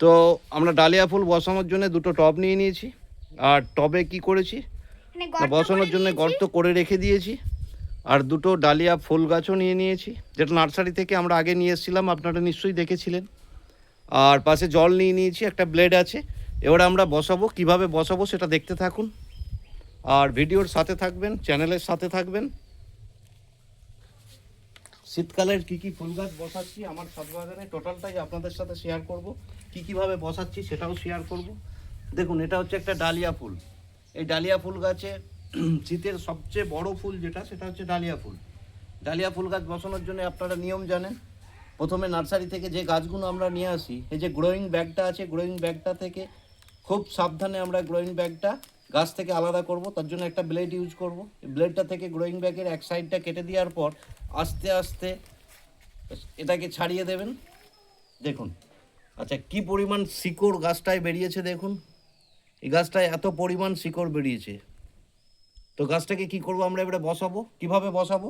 তো আমরা ডালিয়া ফুল বসানোর জন্য দুটো টব নিয়ে নিয়েছি। আর টবে কি করেছি? মানে বসানোর জন্য গর্ত করে রেখে দিয়েছি। আর দুটো ডালিয়া ফুল গাছও নিয়ে নিয়েছি। যেটা নার্সারি থেকে আমরা আগে নিয়ে এসেছিলাম আপনারা নিশ্চয়ই দেখেছিলেন। আর পাশে জল নিয়ে নিয়েছি একটা ব্লেড আছে। এবারে আমরা বসাবো কীভাবে বসাবো সেটা দেখতে থাকুন। আর ভিডিওর সাথে থাকবেন চ্যানেলের সাথে থাকবেন। শীতকালের কি কি ফুল গাছ বসাচ্ছি, আমার ছাদ টোটালটাই আপনাদের সাথে শেয়ার করব। কি কীভাবে বসাচ্ছি সেটাও শেয়ার করব। দেখুন, এটা হচ্ছে একটা ডালিয়া ফুল। এই ডালিয়া ফুল গাছে শীতের সবচেয়ে বড় ফুল যেটা, সেটা হচ্ছে ডালিয়া ফুল। ডালিয়া ফুল গাছ বসানোর জন্য আপনারা নিয়ম জানেন। প্রথমে নার্সারি থেকে যে গাছগুলো আমরা নিয়ে আসি, এই যে গ্রোয়িং ব্যাগটা আছে গ্রোয়িং ব্যাগটা থেকে খুব সাবধানে আমরা গ্রোয়িং ব্যাগটা গাছ থেকে আলাদা করব, তার জন্য একটা ব্লেড ইউজ করব। ব্লেডটা থেকে গ্রোয়িং ব্যাগের এক সাইডটা কেটে দেওয়ার পর আস্তে আস্তে এটাকে ছাড়িয়ে দেবেন। দেখুন আচ্ছা কি পরিমাণ শিকড় গাছটায় বেরিয়েছে দেখুন। এই গাছটায় এত পরিমাণ শিকড় বেরিয়েছে। তো গাছটাকে কি করব আমরা এবারে বসাবো? কীভাবে বসাবো?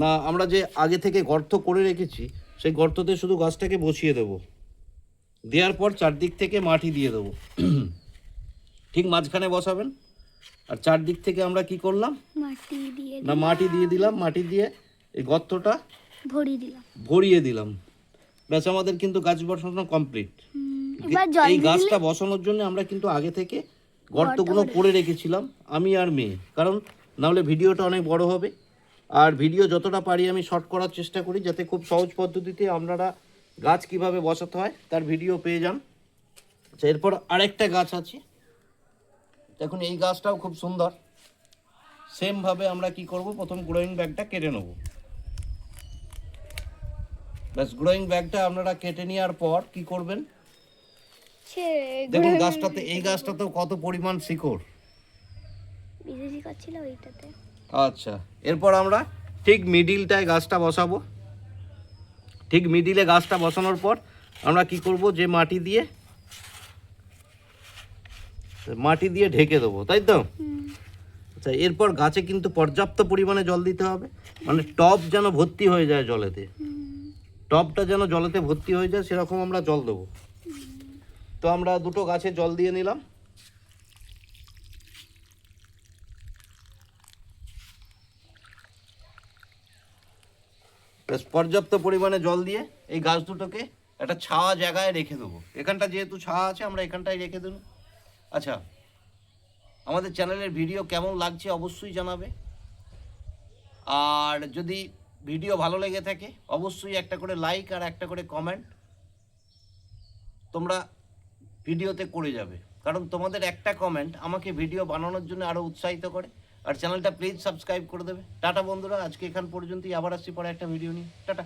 না, আমরা যে আগে থেকে গর্ত করে রেখেছি, সেই গর্ততে শুধু গাছটাকে বসিয়ে দেবো। দেওয়ার পর চারদিক থেকে মাটি দিয়ে দেবো। ঠিক মাঝখানে বসাবেন। আর চারদিক থেকে আমরা কি করলাম? মাটি দিয়ে না মাটি দিয়ে দিলাম মাটি দিয়ে এই গর্তটা ভরিয়ে দিলাম। ভরিয়ে দিলাম। ব্যাস আমাদের কিন্তু গাছ বসানো কমপ্লিট। এই গাছটা বসানোর জন্য আমরা কিন্তু আগে থেকে গর্তগুলো করে রেখেছিলাম আমি আর মেয়ে। কারণ নাহলে ভিডিওটা অনেক বড় হবে। আর ভিডিও যতটা পারি আমি শর্ট করার চেষ্টা করি যাতে খুব সহজ পদ্ধতিতে আপনারা গাছ কীভাবে বসাতে হয় তার ভিডিও পেয়ে যান। আচ্ছা এরপর আরেকটা গাছ আছে। দেখুন এই গাছটাও খুব সুন্দর। সেমভাবে আমরা কি করব? প্রথম গ্রোয়িং ব্যাগটা কেটে নেব। ব্যাস গ্রোয়িং ব্যাগটা আপনারা কেটে নেওয়ার পর কি করবেন? দেখুন গাছটাতে এই গাছটাতেও কত পরিমাণ শিকড়। আচ্ছা এরপর আমরা ঠিক মিডিলটায় গাছটা বসাবো। ঠিক মিডিলে গাছটা বসানোর পর আমরা কি করব? যে মাটি দিয়ে মাটি দিয়ে ঢেকে দেবো তাই তো? আচ্ছা এরপর গাছে কিন্তু পর্যাপ্ত পরিমাণে জল দিতে হবে মানে টব যেন ভর্তি হয়ে যায় জলেতে। টবটা যেন জলেতে ভর্তি হয়ে যায় সেরকম আমরা জল দেবো। তো আমরা দুটো গাছে জল দিয়ে নিলাম। পর্যাপ্ত পরিমাণে জল দিয়ে এই গাছ দুটোকে একটা ছাওয়া জায়গায় রেখে দেবো। এখানটা যেহেতু ছাওয়া আছে আমরা এখানটায় রেখে দেবো। আচ্ছা আমাদের চ্যানেলের ভিডিও কেমন লাগছে অবশ্যই জানাবে। আর যদি ভিডিও ভালো লেগে থাকে, অবশ্যই একটা করে লাইক আর একটা করে কমেন্ট তোমরা ভিডিওতে করে যাবে। কারণ তোমাদের একটা কমেন্ট আমাকে ভিডিও বানানোর জন্য আরও উৎসাহিত করে। আর চ্যানেলটা প্লিজ সাবস্ক্রাইব করে দেবে। টাটা বন্ধুরা, আজকে এখান পর্যন্তই। আবার আসছি পরে একটা ভিডিও নিয়ে। টাটা।